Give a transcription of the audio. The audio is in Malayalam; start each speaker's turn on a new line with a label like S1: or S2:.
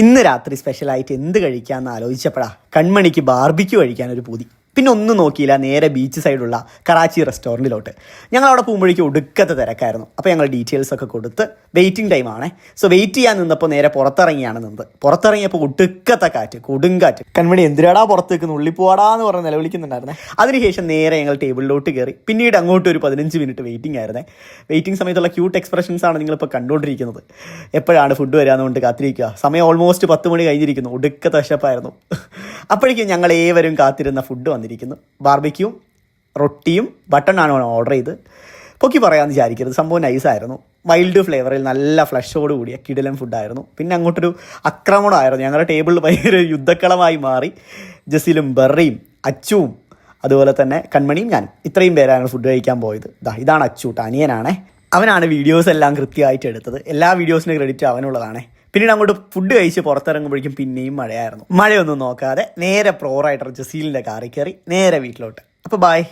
S1: ഇന്ന് രാത്രി സ്പെഷ്യലായിട്ട് എന്ത് കഴിക്കാമെന്ന് ആലോചിച്ചപ്പോഴാ കൺമണിക്ക് ബാർബിക്യൂ കഴിക്കാൻ ഒരു പൂതി. പിന്നെ ഒന്നും നോക്കിയില്ല നേരെ ബീച്ച് സൈഡുള്ള കറാച്ചി റെസ്റ്റോറന്റിലോട്ട് ഞങ്ങൾ അവിടെ പോകുമ്പോഴേക്കും ഒടുക്കത്തെ തിരക്കായിരുന്നു. അപ്പോൾ ഞങ്ങൾ ഡീറ്റെയിൽസ് ഒക്കെ കൊടുത്ത് വെയിറ്റിംഗ് ടൈമാണ് സോ വെയിറ്റ് ചെയ്യാൻ നിന്നപ്പോൾ നേരെ പുറത്തിറങ്ങിയാണ് നിന്നത്. പുറത്തിറങ്ങിയപ്പോൾ ഒടുക്കത്തെ കാറ്റ് കൊടുങ്കാറ്റ്. കൺമണി എന്തിനാടാ പുറത്ത് നിൽക്കുന്നു ഉള്ളിപ്പോടാന്ന് പറഞ്ഞ് നിലവിളിക്കുന്നുണ്ടായിരുന്നേ. അതിനുശേഷം നേരെ ഞങ്ങൾ ടേബിളിലോട്ട് കയറി. പിന്നീട് അങ്ങോട്ട് ഒരു പതിനഞ്ച് മിനിറ്റ് വെയിറ്റിംഗ് ആയിരുന്നേ. വെയിറ്റിംഗ് സമയത്തുള്ള ക്യൂട്ട് എക്സ്പ്രഷൻസ് ആണ് നിങ്ങളിപ്പോൾ കണ്ടുകൊണ്ടിരിക്കുന്നത്. എപ്പോഴാണ് ഫുഡ് വരാമെന്നുകൊണ്ട് കാത്തിരിക്കുക. സമയം ഓൾമോസ്റ്റ് പത്ത് മണി കഴിഞ്ഞിരിക്കുന്നു. ഒടുക്കത്തെ വിശപ്പായിരുന്നു. അപ്പോഴേക്കും ഞങ്ങൾ ഏവരും കാത്തിരുന്ന ഫുഡ് വന്നിരിക്കുന്നു. ബാർബിക്യൂം റൊട്ടിയും ബട്ടൺ ആണ് ഓർഡർ ചെയ്ത്. പൊക്കി പറയാമെന്ന് വിചാരിക്കരുത്. സംഭവം നൈസായിരുന്നു വൈൽഡ് ഫ്ലേവറിൽ നല്ല ഫ്ലഷോട് കൂടിയ കിടിലൻ ഫുഡായിരുന്നു പിന്നെ അങ്ങോട്ടൊരു ആക്രമണമായിരുന്നു. ഞങ്ങളുടെ ടേബിളിൽ ഭയങ്കര യുദ്ധക്കളമായി മാറി. ജസിലും ബെറിയും അച്ചുവും അതുപോലെ തന്നെ കൺമണിയും ഞാനും ഇത്രയും പേരാണ് ഫുഡ് കഴിക്കാൻ പോയത്. ദാ ഇതാണ് അച്ചൂട്ട് അനിയനാണേ. അവനാണ് വീഡിയോസ് എല്ലാം കൃത്യമായിട്ട് എടുത്തത്. എല്ലാ വീഡിയോസിന്റെ ക്രെഡിറ്റ് അവനുള്ളതാണേ. പിന്നീട് അങ്ങോട്ട് ഫുഡ് കഴിച്ച് പുറത്തിറങ്ങുമ്പോഴേക്കും പിന്നെയും മഴയായിരുന്നു. മഴയൊന്നും നോക്കാതെ നേരെ പ്രോറായിട്ട് ജസീലിന്റെ കാറിൽ കയറി നേരെ വീട്ടിലോട്ട്. അപ്പോൾ ബായ്